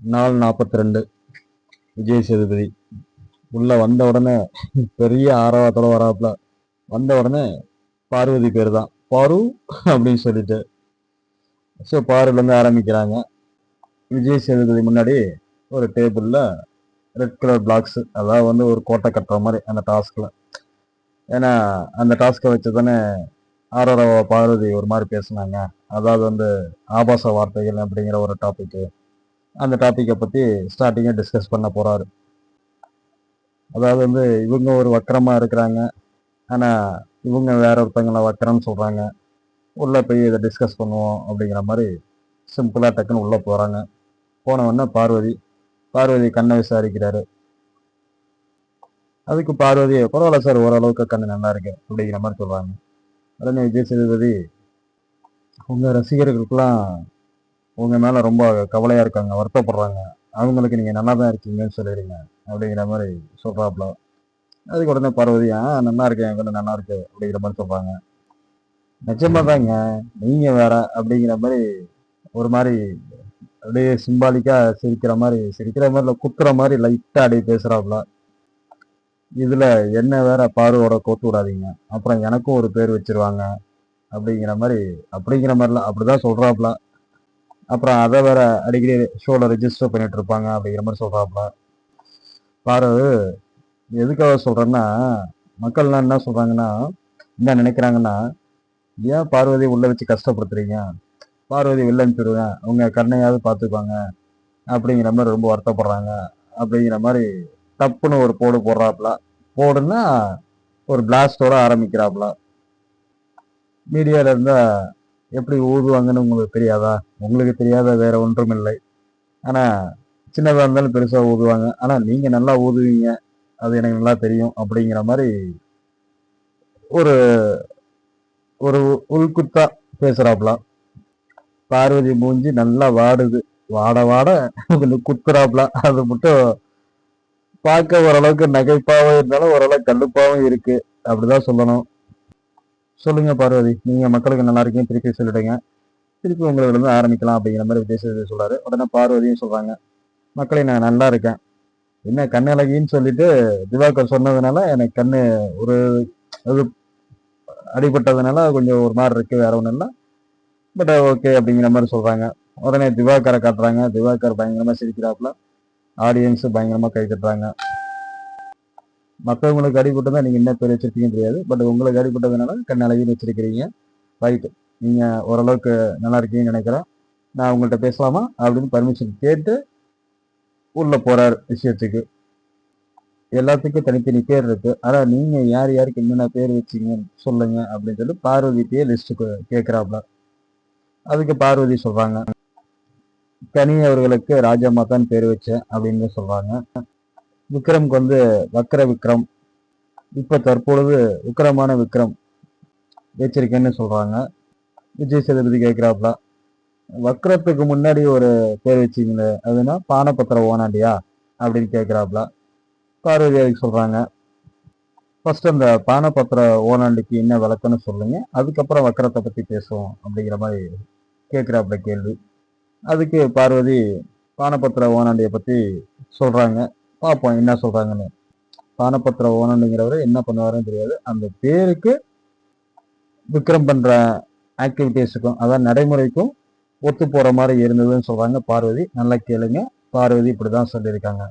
நாலு நாற்பத்தி ரெண்டு விஜய் சேதுபதி. உள்ளே வந்த உடனே பெரிய ஆரவாரத்தோட வராப்புல. வந்த உடனே பார்வதி பேர் தான் பாரு அப்படின்னு சொல்லிட்டு. ஸோ பாருலேருந்து ஆரம்பிக்கிறாங்க. விஜய் சேதுபதி முன்னாடி ஒரு டேபிளில் ரெட் கலர் பிளாக்ஸ் அதாவது வந்து ஒரு கோட்டை கட்டுற மாதிரி அந்த டாஸ்கில் ஏன்னா அந்த டாஸ்க்கை வச்சு தானே ஆரோரவா பார்வதி ஒரு மாதிரி பேசினாங்க. அதாவது வந்து ஆபாச வார்த்தைகள் அப்படிங்கிற ஒரு டாப்பிக்கு அந்த டாப்பிக்கை பற்றி ஸ்டார்டிங்காக டிஸ்கஸ் பண்ண போகிறாரு அதாவது வந்து இவங்க ஒரு வக்கரமாக இருக்கிறாங்க. ஆனால் இவங்க வேற ஒருத்தங்களை வக்கரம்னு சொல்கிறாங்க உள்ளே போய் இதை டிஸ்கஸ் பண்ணுவோம் அப்படிங்கிற மாதிரி சிம்பிளாக டக்குன்னு உள்ளே போகிறாங்க போனவொடனே பார்வதி பார்வதி கண்ணை விசாரிக்கிறாரு. அதுக்கு பார்வதி பரவாயில்ல சார் ஓரளவுக்கு கண்ணு நல்லா இருக்கு அப்படிங்கிற மாதிரி சொல்கிறாங்க உடனே விஜய் சேதுபதி உங்கள் ரசிகர்களுக்கெல்லாம் உங்க மேலே ரொம்ப கவலையாக இருக்காங்க வருத்தப்படுறாங்க. அவங்களுக்கு நீங்கள் நல்லா தான் இருக்கீங்கன்னு சொல்லிடுங்க அப்படிங்கிற மாதிரி சொல்கிறாப்புல அதுக்கு உடனே பார்வதி ஆ நல்லா இருக்கேன் என் நல்லா இருக்கு அப்படிங்கிற மாதிரி சொல்கிறாங்க நிஜமா தாங்க நீங்கள் வேற அப்படிங்கிற மாதிரி ஒரு மாதிரி அப்படியே சிம்பாலிக்காக சிரிக்கிற மாதிரி சிரிக்கிற மாதிரி இல்லை குத்துற மாதிரி லைட்டாக அப்படியே பேசுகிறாப்புல இதில் என்ன வேற பார்வோட கோத்து விடாதீங்க அப்புறம் எனக்கும் ஒரு பேர் வச்சிருவாங்க அப்படிங்கிற மாதிரி அப்படிங்கிற மாதிரிலாம் அப்படிதான் சொல்கிறாப்புல அப்புறம் அதை வேற அடிக்கடி ஷோவில் ரெஜிஸ்டர் பண்ணிட்டு இருப்பாங்க அப்படிங்கிற மாதிரி சொல்கிறாப்புல பாரு எதுக்காக சொல்கிறேன்னா மக்கள்லாம் என்ன சொல்கிறாங்கன்னா என்ன நினைக்கிறாங்கன்னா ஏன் பார்வதி உள்ள வச்சு கஷ்டப்படுத்துறீங்க? பார்வதி வெளில அனுப்பிடுவேன் அவங்க கண்ணையாவது பார்த்துப்பாங்க. அப்படிங்கிற மாதிரி ரொம்ப வருத்தப்படுறாங்க. அப்படிங்கிற மாதிரி தப்புன்னு ஒரு போடு போடுறாப்புல போடுன்னா ஒரு பிளாஸ்டோட ஆரம்பிக்கிறாப்புல மீடியால இருந்தா எப்படி ஊதுவாங்கன்னு உங்களுக்கு தெரியாதா? உங்களுக்கு தெரியாத வேற ஒன்றும் இல்லை. ஆனால் சின்னதாக இருந்தாலும் பெருசாக ஊதுவாங்க. ஆனால் நீங்கள் நல்லா ஊதுவீங்க. அது எனக்கு நல்லா தெரியும் அப்படிங்கிற மாதிரி ஒரு ஒரு உள்குத்தா பேசுகிறாப்புல பார்வதி மூஞ்சி நல்லா வாடுது. வாட வாட கொஞ்சம் குத்துறாப்புல அது மட்டும் பார்க்க ஓரளவுக்கு நகைப்பாகவும் இருந்தாலும் ஓரளவுக்கு கண்டுப்பாவும் இருக்குது அப்படிதான் சொல்லணும். சொல்லுங்க பார்வதி. நீங்க மக்களுக்கு நல்லா இருக்கீங்க திருப்பி சொல்லிடுங்க. திருப்பி உங்களை இருந்து ஆரம்பிக்கலாம் அப்படிங்கிற மாதிரி விஜய் சொல்றாரு. உடனே பார்வதியும் சொல்றாங்க மக்களை நான் நல்லா இருக்கேன். என்ன கண்ணு அழகின்னு சொல்லிட்டு திவாகர் சொன்னதுனால எனக்கு கண்ணு ஒரு அது அடிபட்டதுனால கொஞ்சம் ஒரு மாதிரி இருக்கு வேற ஒன்றும் இல்லை. பட் ஓகே அப்படிங்கிற மாதிரி சொல்றாங்க. உடனே திவாகரை காட்டுறாங்க. திவாகர் பயங்கரமா சிரிக்கிறாப்புல. ஆடியன்ஸ் பயங்கரமா கை தட்டுறாங்க. மற்றவங்களுக்கு அடிபட்டதான் நீங்கள் என்ன பேர் வச்சிருக்கீங்கன்னு தெரியாது. பட் உங்களுக்கு அடிபட்டதுனால கண் வச்சுருக்கிறீங்க. வச்சிருக்கிறீங்க நீங்கள் ஓரளவுக்கு நல்லா இருக்கீங்கன்னு நினைக்கிறேன். நான் உங்கள்கிட்ட பேசலாமா? அப்படின்னு பர்மிஷன் கேட்டு உள்ளே போகிறார் விஷயத்துக்கு. எல்லாத்துக்கும் தனித்தனி பேர் இருக்கு. ஆனால் நீங்கள் யார் யாருக்கு என்னென்ன பேர் வச்சீங்கன்னு சொல்லுங்க அப்படின்னு சொல்லி பார்வதிட்டே லிஸ்ட்டு கேட்குறாப்ல அதுக்கு பார்வதி சொல்கிறாங்க கனி அவர்களுக்கு ராஜம்மா தான் பேர் வச்சேன் அப்படின்னு சொல்கிறாங்க விக்ரம்க்கு வந்து வக்ர விக்ரம். இப்போ தற்பொழுது விக்ரமான விக்ரம் வச்சிருக்கேன்னு சொல்கிறாங்க விஜய் சேதுபதி கேட்குறாப்புல வக்ரத்துக்கு முன்னாடி ஒரு பேர் வச்சிங்களே அதுனா பானபத்திர ஓனாண்டியா? அப்படின்னு கேட்குறாப்புல பார்வதி அதுக்கு சொல்கிறாங்க ஃபர்ஸ்ட் அந்த பானபத்திர ஓனாண்டிக்கு என்ன விளக்கம்னு சொல்லுங்க. அதுக்கப்புறம் வக்கரத்தை பற்றி பேசுவோம் அப்படிங்கிற மாதிரி கேட்குறாப்புல கேள்வி. அதுக்கு பார்வதி பானபத்திர ஓனாண்டியை பற்றி சொல்கிறாங்க பார்ப்போம் என்ன சொல்றாங்கன்னு. பானபத்திர ஓனனுங்கிறவர் என்ன பண்ணுவாருன்னு தெரியாது. அந்த பேருக்கு விக்ரம் பண்ற ஆக்டிவிட்டீஸுக்கும் அதான் நடைமுறைக்கும் ஒத்து போற மாதிரி இருந்ததுன்னு சொல்றாங்க பார்வதி. நல்லா கேளுங்க. பார்வதி இப்படிதான் சொல்லியிருக்காங்க.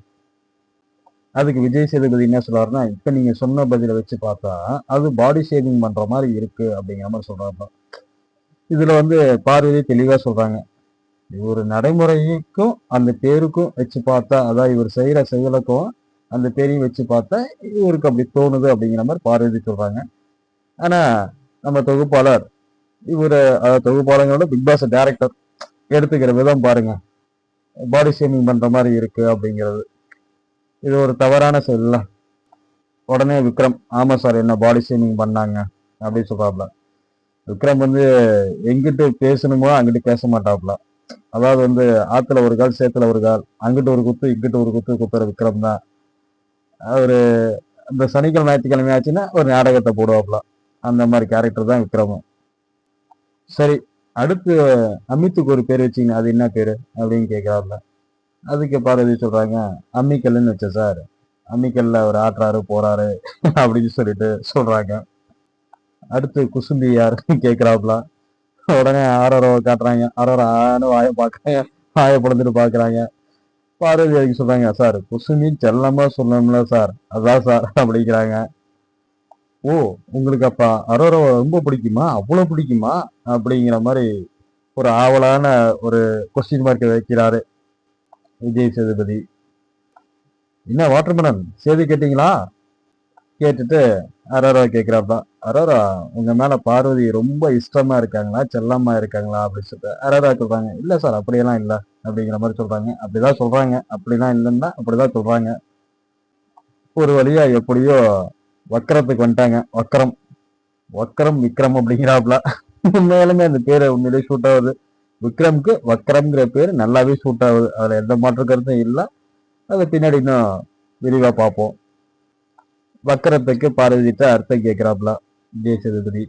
அதுக்கு விஜய் சேதுபதி என்ன சொல்றாருன்னா இப்ப நீங்க சொன்ன பதில வச்சு பார்த்தா அது பாடி ஷேவிங் பண்ற மாதிரி இருக்கு அப்படிங்கிற மாதிரி சொல்றாங்க இதுல வந்து பார்வதி தெளிவா சொல்றாங்க. இவர் நடைமுறைக்கும் அந்த பேருக்கும் வச்சு பார்த்தா அதான் இவர் செய்கிற செயலுக்கும் அந்த பேரையும் வச்சு பார்த்தா இவருக்கு அப்படி தோணுது அப்படிங்கிற மாதிரி பார்வதி சொல்கிறாங்க ஆனால் நம்ம தொகுப்பாளர் இவர் அதாவது தொகுப்பாளங்களோட பிக் பாஸ் டேரக்டர் எடுத்துக்கிற விதம் பாருங்க. பாடி ஷேமிங் பண்ணுற மாதிரி இருக்கு அப்படிங்கிறது. இது ஒரு தவறான செயல்ல உடனே விக்ரம் ஆமாம் சார் என்ன பாடி ஷேமிங் பண்ணாங்க அப்படின்னு சொல்கிறாப்புல விக்ரம் வந்து எங்கிட்டு பேசணுமோ அங்கிட்டு பேச மாட்டாப்புல அதாவது வந்து ஆத்துல ஒரு கால் சேத்துல ஒரு கால் அங்கிட்டு ஒரு குத்து இங்கிட்டு ஒரு குத்து குத்துற விக்ரம் தான். அவர் இந்த சனிக்கிழமை ஞாயிற்றுக்கிழமை ஆச்சுன்னா ஒரு நாடகத்தை போடுவாப்ல அந்த மாதிரி கேரக்டர் தான் விக்ரமும். சரி அடுத்து அமித்துக்கு ஒரு பேர் வச்சிங்க அது என்ன பேர் அப்படின்னு கேட்கிறாப்ல அதுக்கு பார்வதி சொல்றாங்க அம்மிக்கல்லுன்னு வச்ச சார். அம்மிக்கல்ல அவர் ஆட்டுறாரு போறாரு அப்படின்னு சொல்லிட்டு சொல்றாங்க. அடுத்து குசும்பி யாருன்னு கேக்குறாப்ல உடனே ஆரோரோ காட்டுறாங்க. ஆரோரோ ஆன்னு வாயை பார்க்குறாங்க வாயை பிளந்துட்டு பார்க்குறாங்க. பார்வதி அதுக்கு சொல்றாங்க சார் குசுமி செல்லமா சொல்லணும்ல சார். அதான் சார் அப்படிங்கிறாங்க. ஓ உங்களுக்கு அப்பா அரோரவை ரொம்ப பிடிக்குமா? அவ்வளோ பிடிக்குமா? அப்படிங்கிற மாதிரி ஒரு ஆவலான ஒரு கொஸ்டின் மார்க் வைக்கிறாரு விஜய் சேதுபதி. என்ன வாட்டர்மேனன் செய்தி கேட்டீங்களா? கேட்டுட்டு அரோரா கேட்குறாப்பா அரோரா உங்கள் மேலே பார்வதி ரொம்ப இஷ்டமாக இருக்காங்களா? செல்லமாக இருக்காங்களா? அப்படின்னு சொல்லிட்டு அரோரா சொல்கிறாங்க இல்லை சார் அப்படியெல்லாம் இல்லை அப்படிங்கிற மாதிரி சொல்றாங்க. அப்படிதான் சொல்கிறாங்க அப்படிலாம் இல்லைன்னா அப்படிதான் சொல்கிறாங்க ஒரு வழியாக எப்படியோ வக்கரத்துக்கு வந்துட்டாங்க. வக்கரம். வக்கரம் விக்ரம் அப்படிங்கிறாப்ல. உண்மையாலுமே அந்த பேர் உண்மையிலேயே ஷூட் ஆகுது. விக்ரம்க்கு வக்கரம்ங்கிற பேர் நல்லாவே ஷூட் ஆகுது. அதில் எந்த மாற்று கருத்தும் இல்லை. அதை பின்னாடி இன்னும் விரிவாக பார்ப்போம். வக்கரத்துக்கு பார்வதிட்ட அர்த்தம் கேட்கிறாப்ல விஜய் சேதுபதி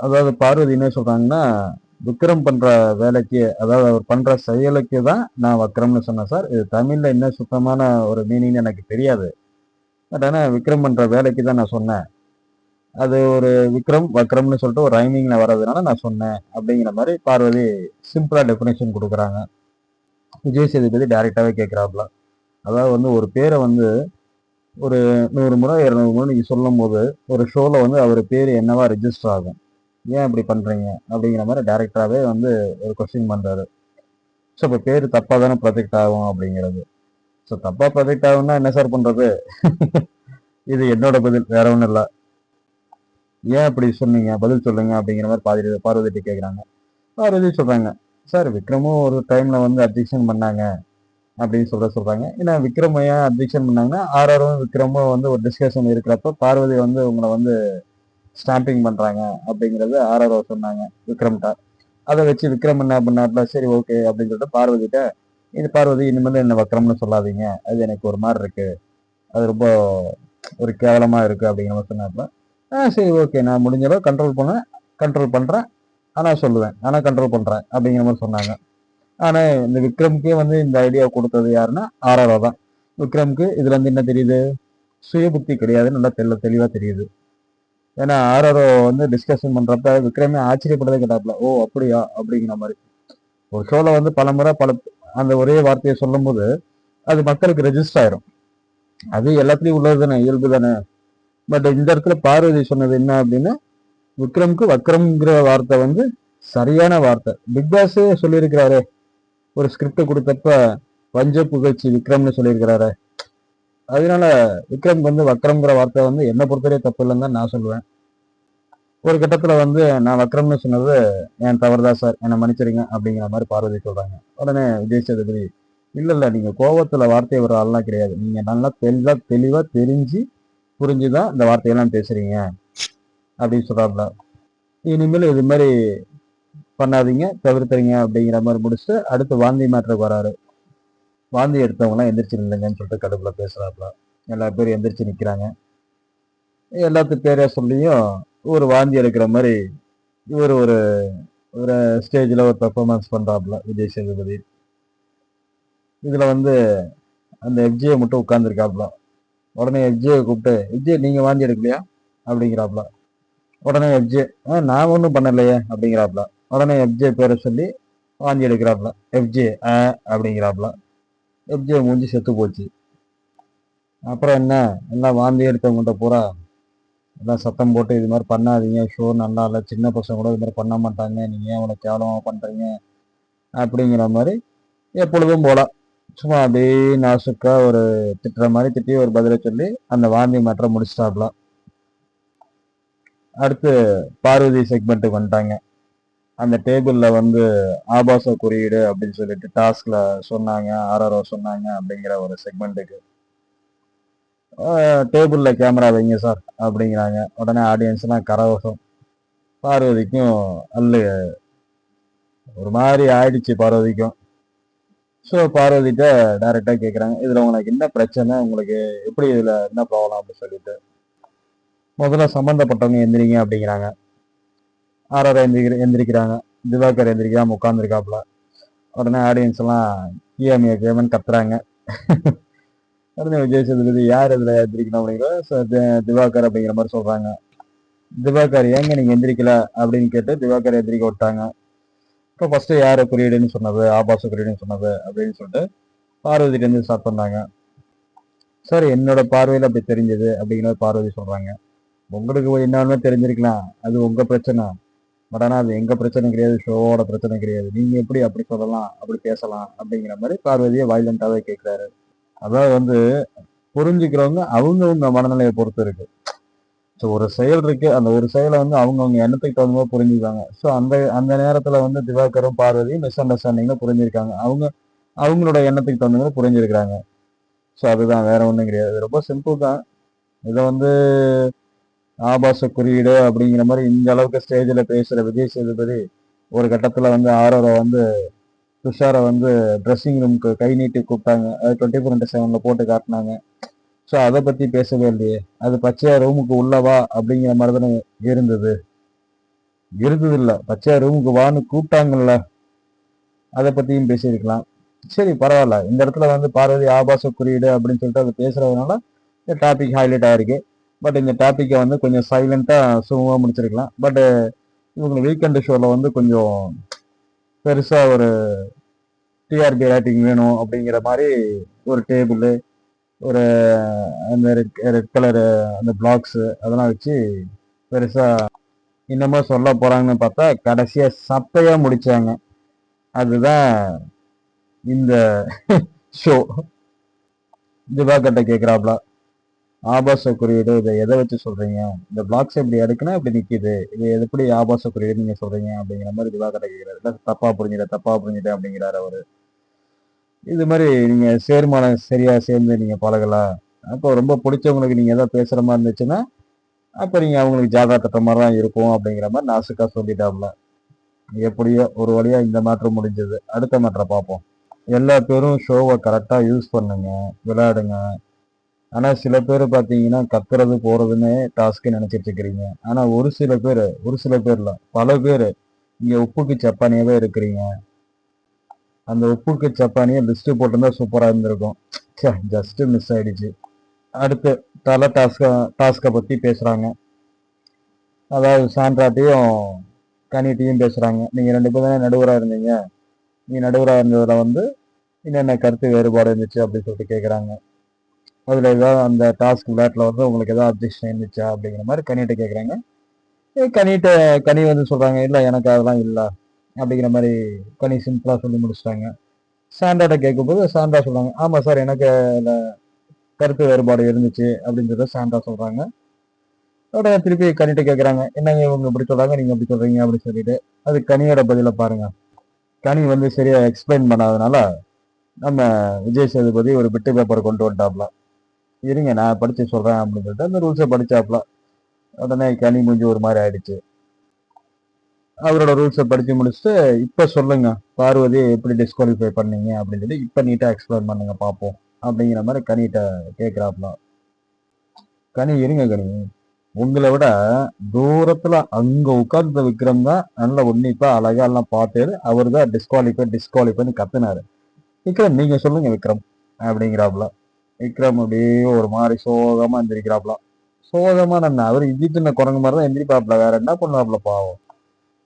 அதாவது பார்வதி என்ன சொல்றாங்கன்னா விக்ரம் பண்ற வேலைக்கு அதாவது அவர் பண்ற செயலுக்கு தான் நான் வக்ரம்னு சொன்னேன் சார். இது தமிழ்ல என்ன சுத்தமான ஒரு மீனிங் எனக்கு தெரியாது. பட் ஆனால் விக்ரம் பண்ற வேலைக்கு தான் நான் சொன்னேன். அது ஒரு விக்ரம் வக்ரம்னு சொல்லிட்டு ஒரு ரைமிங்ல வர்றதுனால நான் சொன்னேன் அப்படிங்கிற மாதிரி பார்வதி சிம்பிளா டெஃபினேஷன் கொடுக்குறாங்க. விஜய் சேதுபதி டைரக்டாவே கேட்கிறாப்ல. அதாவது வந்து ஒரு பேரை வந்து ஒரு நூறு முறை இரநூறு முறை நீங்கள் சொல்லும் போது ஒரு ஷோவில் வந்து அவர் பேர் என்னவா ரெஜிஸ்டர் ஆகும்? ஏன் இப்படி பண்ணுறீங்க அப்படிங்கிற மாதிரி டேரெக்டாகவே வந்து ஒரு கொஸ்டின் பண்ணுறாரு ஸோ இப்போ பேர் தப்பாக தானே ப்ரொஜெக்ட் ஆகும் அப்படிங்கிறது. ஸோ தப்பாக ப்ரொஜெக்ட் ஆகும்னா என்ன சார் பண்ணுறது இது என்னோட பதில் வேற ஒன்றும் இல்லை. ஏன் இப்படி சொன்னீங்க? பதில் சொல்லுங்க அப்படிங்கிற மாதிரி பாதி பார்வதிட்டு கேட்குறாங்க பார்வதி சொல்கிறாங்க சார் விக்ரமும் ஒரு டைமில் வந்து அப்ஜெக்ஷன் பண்ணாங்க. அப்படின்னு சொல்ற சொல்றாங்க. ஏன்னா விக்ரமையா அட்மிஷன் அப்ஜெக்ஷன் பண்ணாங்கன்னா ஆர்ஆரும் விக்ரமும் வந்து ஒரு டிஸ்கஷன் இருக்கிறப்ப பார்வதி வந்து உங்களை வந்து ஸ்டாம்பிங் பண்றாங்க அப்படிங்கறது ஆர்ஆர்ஓ சொன்னாங்க விக்ரம்கிட்ட அதை வச்சு விக்ரம் என்ன பண்ணாப்ல சரி ஓகே அப்படின்னு சொல்லிட்டு பார்வதிட்ட இது பார்வதி இனிமேல் என்ன வக்ரம்னு சொல்லாதீங்க. அது எனக்கு ஒரு மாதிரி இருக்கு. அது ரொம்ப ஒரு கேவலமா இருக்கு அப்படிங்கிற மாதிரி சொன்னாப்ல ஆ சரி ஓகே நான் முடிஞ்சளவு கண்ட்ரோல் பண்ணேன் கண்ட்ரோல் பண்றேன். ஆனா சொல்லுவேன். ஆனா கண்ட்ரோல் பண்றேன் அப்படிங்கிற மாதிரி சொன்னாங்க. ஆனா இந்த விக்ரம்க்கே வந்து இந்த ஐடியா கொடுத்தது யாருன்னா ஆர்ஆர்ஓ தான். விக்ரம்க்கு இதுல இருந்து என்ன தெரியுது? சுய புத்தி கிடையாது நல்லா தெல்ல தெளிவா தெரியுது. ஏன்னா ஆர்ஆர்ஓ வந்து டிஸ்கஷன் பண்றப்ப விக்ரமே ஆச்சரியப்படவே கேட்டாப்ல ஓ அப்படியா? அப்படிங்கிற மாதிரி. ஒரு ஷோல வந்து பல முறை பல அந்த ஒரே வார்த்தையை சொல்லும்போது அது மக்களுக்கு ரெஜிஸ்டர் ஆயிரும். அது எல்லாத்துலயும் உள்ளது தானே இயல்பு தானே. பட் இந்த இடத்துல பார்வதி சொன்னது என்ன அப்படின்னா விக்ரம்க்கு வக்ரம்ங்கிற வார்த்தை வந்து சரியான வார்த்தை. பிக் பாஸே சொல்லியிருக்கிறாரு ஒரு ஸ்கிரிப்டை கொடுத்தப்ப வஞ்ச புகழ்ச்சி விக்ரம்னு சொல்லியிருக்கிறாரு. அதனால விக்ரம் வந்து வக்ரம்ங்கிற வார்த்தை வந்து என்னை பொறுத்தவரை தப்பு இல்லைன்னு தான் நான் சொல்லுவேன். ஒரு கட்டத்தில் வந்து நான் வக்ரம்னு சொன்னது என் தவறுதான் சார். என்னை மன்னிச்சிருங்க அப்படிங்கிற மாதிரி பார்வதி சொல்கிறாங்க உடனே விஜய் சேதுபதி இல்லை இல்லை நீங்கள் கோபத்தில் வார்த்தை ஒரு ஆள்லாம் கிடையாது. நீங்கள் நல்லா தெளிவாக தெளிவாக தெரிஞ்சு புரிஞ்சு தான் இந்த வார்த்தையெல்லாம் பேசுறீங்க. அப்படின்னு சொல்கிறாருல இனிமேல் இது மாதிரி பண்ணாதீங்க தவிர்த்துறீங்க அப்படிங்கிற மாதிரி முடிச்சுட்டு அடுத்து வாந்தி மேட்ருக்கு வராரு. வாந்தி எடுத்தவங்கலாம் எந்திரிச்சு நில்லுங்கன்னு சொல்லிட்டு கடுப்பில் பேசுகிறாப்புல எல்லா பேரும் எந்திரிச்சு நிற்கிறாங்க எல்லாத்து பேரை சொல்லியும் ஒரு வாந்தி எடுக்கிற மாதிரி இவர் ஒரு ஒரு ஸ்டேஜில் ஒரு பெர்ஃபார்மன்ஸ் பண்ணுறாப்புல விஜய் சேதுபதி. இதில் வந்து அந்த எஃப்ஜியை மட்டும் உட்காந்துருக்காப்புல உடனே எஃப்ஜியை கூப்பிட்டு எஃப்ஜியை நீங்கள் வாந்தி எடுக்கலையா? அப்படிங்கிறாப்புல. உடனே எஃப்ஜே நான் ஒன்றும் பண்ணலையே அப்படிங்கிறாப்புல. உடனே எஃப்ஜே பேரை சொல்லி வாந்தி எடுக்கிறாப்புல. எஃப்ஜே ஆ அப்படிங்கிறாப்புல. எஃப்ஜே மூஞ்சி செத்து போச்சு. அப்புறம் என்ன? எல்லாம் வாந்தி எடுத்தவங்கள்ட்ட பூரா எல்லாம் சத்தம் போட்டு இது மாதிரி பண்ணாதீங்க. ஷோ நல்லா இல்லை. சின்ன பசங்க கூட இது மாதிரி பண்ண மாட்டாங்க. நீங்கள் ஏன் உனக்கு கேவலமாக பண்ணுறீங்க அப்படிங்கிற மாதிரி எப்பொழுதும் போல. சும்மா அப்படியே நாசுக்கா ஒரு திட்டுற மாதிரி திட்டி ஒரு பதிலை சொல்லி அந்த வாந்தி மாற்ற முடிச்சிட்டாப்ல அடுத்து பார்வதி செக்மெண்ட்டுக்கு வந்துட்டாங்க. அந்த டேபிள்ல வந்து ஆபாச குறியீடு அப்படின்னு சொல்லிட்டு டாஸ்க்ல சொன்னாங்க ஆர்ஆர்ஓ சொன்னாங்க அப்படிங்கிற ஒரு செக்மெண்ட்டுக்கு. டேபிள்ல கேமரா வைங்க சார் அப்படிங்கிறாங்க. உடனே ஆடியன்ஸ்லாம் கரவசம் பார்வதிக்கும் அல்லு. ஒரு மாதிரி ஆயிடுச்சு பார்வதிக்கும். ஸோ பார்வதிட்ட டைரெக்டாக கேட்குறாங்க இதில் உங்களுக்கு என்ன பிரச்சனை? உங்களுக்கு எப்படி இதில் என்ன ப்ராப்ளம் அப்படின்னு சொல்லிட்டு. முதல்ல சம்மந்தப்பட்டவங்க எந்திரிங்க அப்படிங்கிறாங்க. ஆர்ஆர் எந்திரிக்கிற எந்திரிக்கிறாங்க. திவாகர் எந்திரிக்காம உட்காந்துருக்காப்புல உடனே ஆடியன்ஸ் எல்லாம் கியாமியா கியாமன் கத்துறாங்க. உடனே விஜய் சேதுபதி யார் இதில் எந்திரிக்கணும் அப்படிங்கிற திவாகர் அப்படிங்கிற மாதிரி சொல்றாங்க. திவாகர் ஏங்க நீங்க எந்திரிக்கல அப்படின்னு கேட்டு திவாகர் எந்திரிக்க விட்டாங்க. இப்போ ஃபர்ஸ்ட் யார் குறியீடுன்னு சொன்னது? ஆபாச குறியீடுன்னு சொன்னது அப்படின்னு சொல்லிட்டு பார்வதிட்ட இருந்து ஸ்டார்ட் பண்ணாங்க. சார் என்னோட பார்வையில் அப்படி தெரிஞ்சது அப்படிங்கிற பார்வதி சொல்றாங்க. உங்களுக்கு என்னன்னு தெரிஞ்சிருக்கலாம். அது உங்க பிரச்சனை. பட் ஆனால் அது எங்கள் பிரச்சனை கிடையாது ஷோவோட பிரச்சனை கிடையாது. நீங்கள் எப்படி அப்படி சொல்லலாம் அப்படி பேசலாம் அப்படிங்கிற மாதிரி பார்வதியை வயலண்டாவே கேட்குறாரு அதாவது வந்து புரிஞ்சுக்கிறவங்க அவங்கவுங்க மனநிலையை பொறுத்து இருக்கு. ஸோ ஒரு செயல் இருக்கு. அந்த ஒரு செயலை வந்து அவங்கவுங்க எண்ணத்துக்கு தகுந்த மாதிரி புரிஞ்சுக்காங்க ஸோ அந்த அந்த நேரத்தில் வந்து திவாகரும் பார்வதியும் மிஸ் அண்டர்ஸ்டாண்டிங்கில் புரிஞ்சிருக்காங்க. அவங்க அவங்களோட எண்ணத்துக்கு தகுந்த மாதிரி புரிஞ்சிருக்கிறாங்க. ஸோ அதுதான். வேற ஒன்றும் கிடையாது. ரொம்ப சிம்பிள் தான். இதை வந்து ஆபாச குறியீடு அப்படிங்கிற மாதிரி இந்த அளவுக்கு ஸ்டேஜில் பேசுகிற விஜய் சேதுபதி ஒரு கட்டத்தில் வந்து ஆரோரை வந்து துஷாரை வந்து ட்ரெஸ்ஸிங் ரூமுக்கு கை நீட்டி கூப்பிட்டாங்க. அது டுவெண்ட்டி ஃபோர் இன்ட்டு செவனில் போட்டு காட்டினாங்க. ஸோ அதை பற்றி பேசவே இல்லையே. அது பச்சையா ரூமுக்கு உள்ளவா அப்படிங்கிற மாதிரி தானே இருந்தது. இருந்தது இல்லை. பச்சையா ரூமுக்கு வான்னு கூப்பிட்டாங்கல்ல. அதை பற்றியும் பேசியிருக்கலாம். சரி பரவாயில்ல. இந்த இடத்துல வந்து பார்வதி ஆபாச குறியீடு அப்படின்னு சொல்லிட்டு அதை பேசுறதுனால இந்த டாபிக் ஹைலைட் ஆயிருக்கு. பட் இந்த டாப்பிக்கை வந்து கொஞ்சம் சைலண்ட்டாக சுமமாக முடிச்சிருக்கலாம். பட்டு இவங்க வீக்கெண்டு ஷோவில் வந்து கொஞ்சம் பெருசாக ஒரு டிஆர்பி ரேட்டிங் வேணும் அப்படிங்கிற மாதிரி ஒரு டேபிள் ஒரு அந்த ரெட் ரெட் கலரு அந்த பிளாக்ஸு அதெல்லாம் வச்சு பெருசாக இன்னமும் சொல்ல போகிறாங்கன்னு பார்த்தா கடைசியாக சப்பையாக முடித்தாங்க அதுதான் இந்த ஷோ திவாகர்ட்ட கேட்குறாப்ல ஆபாச குறியீடு இதை எதை வச்சு சொல்றீங்க? இந்த பிளாக்ஸ் இப்படி எடுக்கணும் இப்படி நிக்குது. இது எப்படி ஆபாச குறியீடு நீங்க சொல்றீங்க? அப்படிங்கிற மாதிரி திவாகர்ட்ட கேட்கிறாரு. இல்ல தப்பா புரிஞ்சுட தப்பா புரிஞ்சுட அப்படிங்கிறாரு அவரு. இது மாதிரி நீங்க சேர்மானம் சரியா சேர்ந்து நீங்க பழகலாம். அப்போ ரொம்ப பிடிச்சவங்களுக்கு நீங்க ஏதாவது பேசுற மாதிரி இருந்துச்சுன்னா அப்ப நீங்க அவங்களுக்கு ஜாதா தட்ட மாதிரி தான் இருக்கும் அப்படிங்கிற மாதிரி நாசுக்கா சொல்லிட்டாப்ல. எப்படியோ ஒரு வழியா இந்த மேட்ரு முடிஞ்சது. அடுத்த மேட்ரை பார்ப்போம். எல்லா பேரும் ஷோவை கரெக்டாக யூஸ் பண்ணுங்க. விளையாடுங்க. ஆனால் சில பேர் பார்த்தீங்கன்னா கத்துறது போகிறதுமே டாஸ்க்கு நினச்சிட்டு இருக்கிறீங்க. ஆனால் ஒரு சில பேர் ஒரு சில பேரில் பல பேர் இங்கே உப்புக்கு சப்பானியாவே இருக்கிறீங்க. அந்த உப்புக்கு சப்பானியை லிஸ்ட்டு போட்டிருந்தா சூப்பராக இருந்திருக்கும். ஜஸ்ட்டு மிஸ் ஆகிடுச்சு அடுத்து தலை டாஸ்கை டாஸ்கை பற்றி பேசுகிறாங்க அதாவது சாண்ட்ராட்டையும் கனிட்டையும் பேசுகிறாங்க நீங்கள் ரெண்டு பேரும் தானே நடுவராக இருந்தீங்க? நீ நடுவராக இருந்ததில் வந்து என்னென்ன கருத்து வேறுபாடு இருந்துச்சு அப்படின்னு சொல்லிட்டு கேட்குறாங்க அதில் ஏதாவது அந்த டாஸ்க் விளையாட்டில் வந்து உங்களுக்கு ஏதாவது அப்ஜெக்ஷன் இருந்துச்சா அப்படிங்கிற மாதிரி கனிகிட்ட கேட்குறாங்க கனிகிட்ட கனி வந்து சொல்கிறாங்க இல்லை எனக்கு அதெல்லாம் இல்லை அப்படிங்கிற மாதிரி கனி சிம்பிளாக சொல்லி முடிச்சிட்டாங்க. சாண்டாட்ட கேட்கும்போது சாண்டா சொல்கிறாங்க ஆமாம் சார் எனக்கு அதில் கருத்து வேறுபாடு இருந்துச்சு அப்படின்றத சாண்டா சொல்கிறாங்க உடனே திருப்பி கனிகிட்ட கேட்குறாங்க என்னங்க இவங்க இப்படி சொல்கிறாங்க நீங்கள் இப்படி சொல்கிறீங்க அப்படின்னு சொல்லிட்டு அது கனியோட பதிலை பாருங்கள் கனி வந்து சரியாக எக்ஸ்பிளைன் பண்ணாதனால நம்ம விஜய் சேதுபதி ஒரு பிட்டு பேப்பர் கொண்டு வந்துட்டாப்ல. இருங்க நான் படித்து சொல்கிறேன் அப்படின்னு சொல்லிட்டு அந்த ரூல்ஸை படித்தாப்புல உடனே கனி முடிஞ்சு ஒரு மாதிரி ஆயிடுச்சு. அவரோட ரூல்ஸை படித்து முடிச்சுட்டு இப்போ சொல்லுங்க பார்வதி எப்படி டிஸ்குவாலிஃபை பண்ணீங்க அப்படின்னு சொல்லி இப்போ நீட்டாக எக்ஸ்பிளைன் பண்ணுங்க பார்ப்போம் அப்படிங்கிற மாதிரி கனிகிட்ட கேட்குறாப்புல கனி இருங்க கனி. உங்களை விட தூரத்தில் அங்கே உட்கார்ந்த விக்ரம் தான் நல்ல உன்னிப்பாக அழகாலாம் எல்லாம் பார்த்தாரு. அவர் தான் டிஸ்குவாலிஃபை டிஸ்குவாலிஃபைன்னு கத்துனாரு. விக்ரம் நீங்கள் சொல்லுங்க விக்ரம் அப்படிங்கிறாப்புல. விக்ரம் அப்படியே ஒரு மாதிரி சோகமா எந்திரிக்கிறாப்ல. சோகமா நான் அவர் இஞ்சி சின்ன குரங்கு மாதிரி தான் எந்திரிப்பாப்ல. வேற என்ன பண்ணுவாப்ல பாவம்?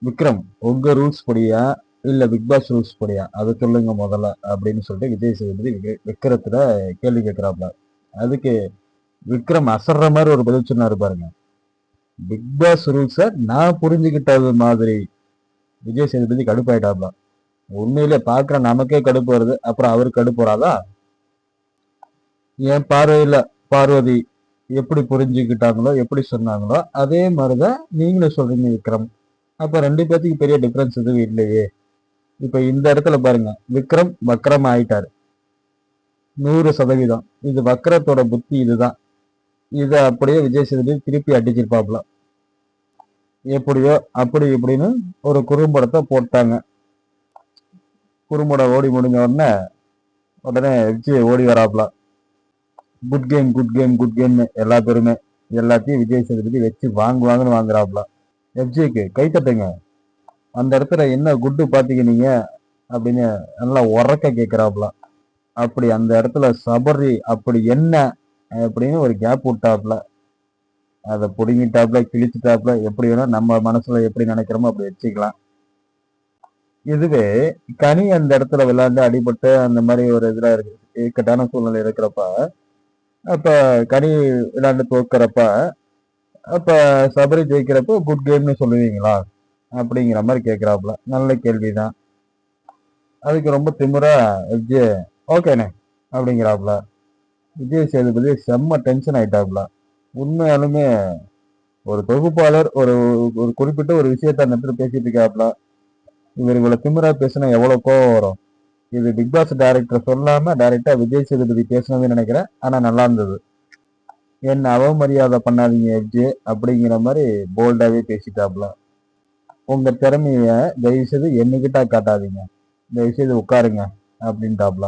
விக்ரம் உங்க ரூல்ஸ் படியா? இல்ல பிக் பாஸ் ரூல்ஸ் படியா? அதை சொல்லுங்க முதல்ல அப்படின்னு சொல்லிட்டு விஜய் சேதுபதி விக்ர- விக்ரத்துல கேள்வி கேட்கிறாப்ல. அதுக்கு விக்ரம் அசர்ற மாதிரி ஒரு பதில் சொன்னாரு பாருங்க. பிக் பாஸ் நான் புரிஞ்சுக்கிட்டது மாதிரி விஜய் சேதுபதி கடுப்பாயிட்டாப்ல. உண்மையிலே பாக்குற நமக்கே கடுப்பு வருது அப்புறம் அவர் கடுப்பு வராதா? என் பார்வையில் பார்வதி எப்படி புரிஞ்சுக்கிட்டாங்களோ எப்படி சொன்னாங்களோ அதே மாதிரி தான் நீங்களும் சொல்கிறீங்க விக்ரம். அப்போ ரெண்டு பேர்த்துக்கு பெரிய டிஃப்ரென்ஸ் எதுவும் இல்லையே. இப்போ இந்த இடத்துல பாருங்க விக்ரம் வக்ரம் ஆயிட்டாரு. நூறு சதவீதம். இது வக்ரத்தோட புத்தி இதுதான். இதை அப்படியே விஜய் சேதுபதி திருப்பி அடிச்சிருப்பாப்ல. எப்படியோ அப்படி இப்படின்னு ஒரு குறும்படத்தை போட்டாங்க. குறும்படம் ஓடி முடிஞ்ச உடனே உடனே விஜய் ஓடி வராப்ல. Good game good game good கேம்னு எல்லா பேருமே எல்லாத்தையும் விஜய் சேதுபதி வச்சு வாங்குவாங்கன்னு வாங்குறாப்ல எஃப்ஜிக்கு கை தட்டுங்க அந்த இடத்துல என்ன குட்டு பாத்தீங்க அப்படின்னு நல்லா உறக்க கேட்கிறாப்புல அப்படி அந்த இடத்துல சபரி அப்படி என்ன அப்படின்னு ஒரு கேப் விட்டாப்புல. அதை பிடுங்கிட்டாப்புல கிழிச்சிட்டாப்ல எப்படி வேணா நம்ம மனசுல எப்படி நினைக்கிறோமோ அப்படி வச்சுக்கலாம். இதுவே கனி அந்த இடத்துல விளையாண்டு அடிபட்டு அந்த மாதிரி ஒரு இதுல இருக்கு இக்கட்டான சூழ்நிலை இருக்கிறப்ப அப்ப கனி விளாண்டு தோக்கிறப்ப அப்ப சபரி ஜெயிக்கிறப்போ குட் கேம்னு சொல்லுவீங்களா? அப்படிங்கிற மாதிரி கேட்கிறாப்புல. நல்ல கேள்விதான். அதுக்கு ரொம்ப திமுறா விஜய் ஓகேண்ணே அப்படிங்கிறாப்புல. விஜய் சேதுபதி செம்ம டென்ஷன் ஆயிட்டாப்புல. உண்மையாலுமே ஒரு தொகுப்பாளர் ஒரு ஒரு குறிப்பிட்ட ஒரு விஷயத்த அந்த இடத்துல பேசிட்டு இருக்காப்புல. இவர் இவ்வளவு திமுறா பேசினா எவ்வளவு கோவம் வரும்? இது பிக் பாஸ் டைரக்டர் சொல்லாம டைரக்டா விஜய் சேதுபதி பேசினதுன்னு நினைக்கிறேன். ஆனா நல்லா இருந்தது. என்ன அவமரியாதை பண்ணாதீங்க எஃப்ஜே அப்படிங்கிற மாதிரி போல்டாவே பேசிட்டாப்ல. உங்க திறமைய தயவு செய்து என்னகிட்ட காட்டாதீங்க. தயவு செய்து உட்காருங்க அப்படின்ட்டாப்ல.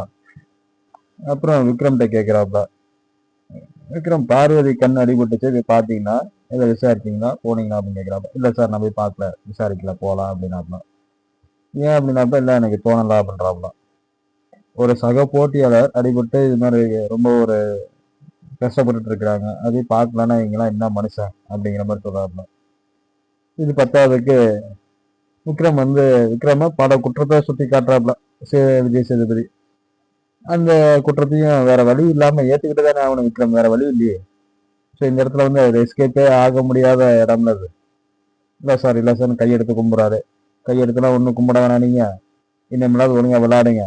அப்புறம் விக்ரம்கிட்ட கேட்கிறாப்ல விக்ரம் பார்வதி கண் அடிபட்டுச்சு இது பார்த்தீங்கன்னா இதை விசாரிச்சீங்களா போனீங்களா? அப்படின்னு கேட்குறாப்ப இல்லை சார் நான் போய் பார்க்கல. விசாரிக்கல போகலாம் அப்படின்னாப்ல. ஏன் அப்படின்னாப்ப இல்லை எனக்கு தோணலாம் அப்படின்றாப்ல. ஒரு சக போட்டியாளர் அடிபட்டு இது மாதிரி ரொம்ப ஒரு கஷ்டப்பட்டுட்டு இருக்கிறாங்க. அதே பார்க்கலன்னா இவங்கெல்லாம் என்ன மனுஷன் அப்படிங்கிற மாதிரி சொல்கிறாப்புல இது பத்தாவதுக்கு விக்ரம் வந்து விக்ரம பல குற்றத்தை சுற்றி காட்டுறாப்புல சே- விஜய் சேதுபதி. அந்த குற்றத்தையும் வேற வழி இல்லாம ஏத்துக்கிட்டு தானே ஆகணும் விக்ரம் வேற வழி இல்லையே. ஸோ இந்த இடத்துல வந்து அது எஸ்கேப்பே ஆக முடியாத இடம்ல அது. இல்லை சார் இல்லை சார் கையெடுத்து கும்பிட்றாரு. கையெடுத்துலாம் ஒன்றும் கும்பிட வேணாம் நீங்க. இனிமேலாவது ஒழுங்காக விளையாடுங்க.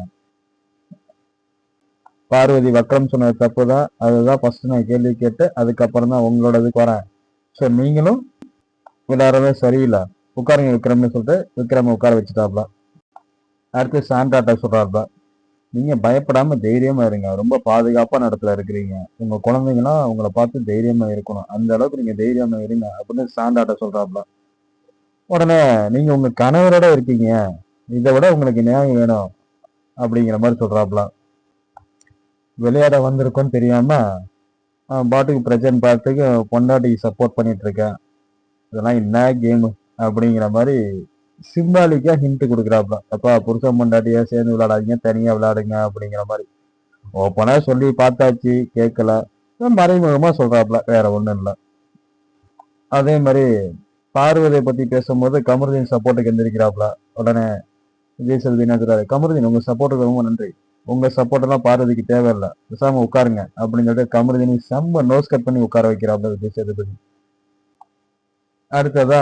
பார்வதி வக்ரம் சொன்னது தப்பு தான் அதுதான் ஃபர்ஸ்ட் நான் கேள்வி கேட்டு அதுக்கப்புறம் தான் உங்களோட இதுக்கு வரேன். ஸோ நீங்களும் விளையாடுறதே சரியில்லை. உட்காருங்க விக்ரம்னு சொல்லிட்டு விக்ரம் உட்கார வச்சுட்டாப்ல. அடுத்து சாண்டாட்ட சொல்றாப்ல. நீங்கள் பயப்படாமல் தைரியமாக இருங்க. ரொம்ப பாதுகாப்பான இடத்துல இருக்கிறீங்க. உங்கள் குழந்தைங்களாம் உங்களை பார்த்து தைரியமாக இருக்கணும். அந்த அளவுக்கு நீங்கள் தைரியமாக இருங்க அப்படின்னு சாண்டாட்ட சொல்கிறாப்ல உடனே நீங்கள் உங்கள் கணவரோட இருக்கீங்க. இதை விட உங்களுக்கு நியாயம் வேணும். அப்படிங்கிற மாதிரி சொல்கிறாப்லாம் விளையாட வந்திருக்கோன்னு தெரியாமல் பாட்டுக்கு பிரச்சனை பார்த்துக்கு பொண்டாட்டிக்கு சப்போர்ட் பண்ணிகிட்ருக்கேன் இதெல்லாம் என்ன கேமு அப்படிங்கிற மாதிரி சிம்பாலிக்கா ஹிண்ட்டு கொடுக்குறாப்ல அப்பா புருஷன் பொண்டாட்டியாக சேர்ந்து விளையாடாதீங்க தனியாக விளையாடுங்க அப்படிங்கிற மாதிரி. ஓப்பனாக சொல்லி பார்த்தாச்சு கேட்கல. மறைமுகமாக சொல்கிறாப்ல வேற ஒன்றும் இல்லை. அதே மாதிரி பார்வதியை பற்றி பேசும்போது கமருதீன் சப்போர்ட்டுக்கு எந்திரிக்கிறாப்ல உடனே விஜய் சேதுபதி என்ன சொல்றாரு? கமருதீன் உங்கள் சப்போர்ட்டுக்கு ரொம்ப நன்றி. உங்க சப்போர்ட் எல்லாம் பார்வதிக்கு தேவையில்லை. பேசாம உட்காருங்க. அப்படின்னு சொல்லிட்டு கமருதினி செம்ம நோஸ் கட் பண்ணி உட்கார வைக்கிறாப்ல விஜய் சேதுபதி அடுத்ததா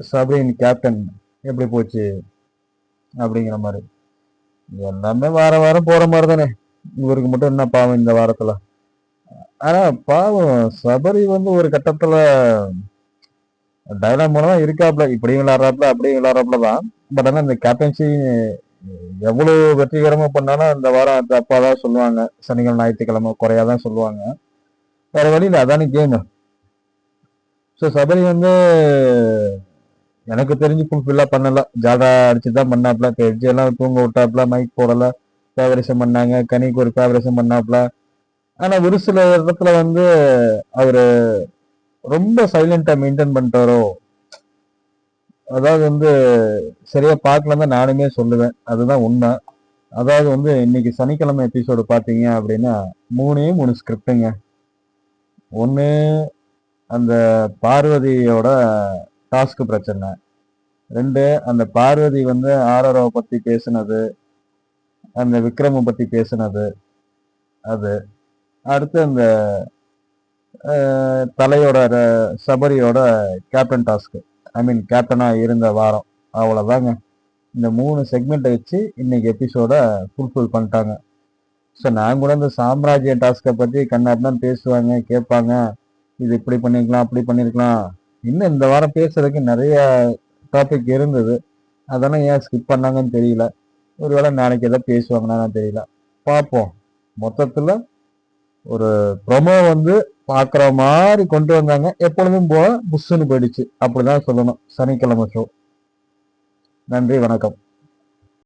சபரின் கேப்டன் எப்படி போச்சு அப்படிங்கிற மாதிரி. எல்லாமே வார வாரம் போற மாதிரி தானே இவருக்கு மட்டும் என்ன பாவம் இந்த வாரத்துல? ஆனா பாவம் சபரி வந்து ஒரு கட்டத்துல டைலாக் மூலமா இருக்காப்ல. இப்படியும் விளையாடுறாப்ல அப்படியும் விளையாடுறாப்ல தான். பட் ஆனா இந்த கேப்டன்சி எவ்வளவு வெற்றிகரமா பண்ணாலும் இந்த வாரம் தப்பா தான் சொல்லுவாங்க. சனிக்கிழமை ஞாயிற்றுக்கிழமை குறையா தான் சொல்லுவாங்க. வேற வழியில அதானே கேமு ஸோ சபரி வந்து எனக்கு தெரிஞ்சு ஃபுல்ஃபில்லாக பண்ணல. ஜாடா அடிச்சு தான் பண்ணாப்ல இப்போ எல்லாம் தூங்க விட்டாப்ல மைக் போடல. ஃபேவரேஷன் பண்ணாங்க. கனிக்கு ஒரு ஃபேவரேஷன் பண்ணாப்ல ஆனால் ஒரு சில இடத்துல வந்து அவர் ரொம்ப சைலண்டா மெயின்டைன் பண்ணிட்டாரோ அதாவது வந்து சரியா பார்க்கலன்னு தான் நானுமே சொல்லுவேன். அதுதான் உண்மை. அதாவது வந்து இன்னைக்கு சனிக்கிழமை எபிசோடு பார்த்தீங்க அப்படின்னா மூணே மூணு ஸ்கிரிப்டுங்க ஒன்று அந்த பார்வதியோட டாஸ்க் பிரச்சனை. ரெண்டு அந்த பார்வதி வந்து ஆரோராவை பற்றி பேசுனது. அந்த விக்ரமை பற்றி பேசுனது. அது. அடுத்து அந்த தலையோட சபரியோட கேப்டன் டாஸ்க்கு ஐ மீன் கேப்டனாக இருந்த வாரம். அவ்வளோதாங்க இந்த மூணு செக்மெண்ட்டை வச்சு இன்னைக்கு எபிசோடை ஃபுல்ஃபில் பண்ணிட்டாங்க. ஸோ நான் கூட இந்த சாம்ராஜ்ய டாஸ்கை பற்றி தான் பேசுவாங்க கேட்பாங்க. இது இப்படி பண்ணிக்கலாம் அப்படி பண்ணியிருக்கலாம் இன்னும் இந்த வாரம் பேசுறதுக்கு நிறைய டாபிக் இருந்தது. அதெல்லாம் ஏன் ஸ்கிப் பண்ணாங்கன்னு தெரியல. ஒருவேளை நாளைக்கு எதாவது பேசுவாங்கன்னா தெரியல. பார்ப்போம். மொத்தத்தில் ஒரு ப்ரொமோ வந்து பார்க்குற மாதிரி கொண்டு வந்தாங்க. எப்பொழுதும் போல புஷ்ஷுன்னு போயிடுச்சு. அப்படிதான் சொல்லணும். சனிக்கிழமை ஷோ நன்றி வணக்கம்.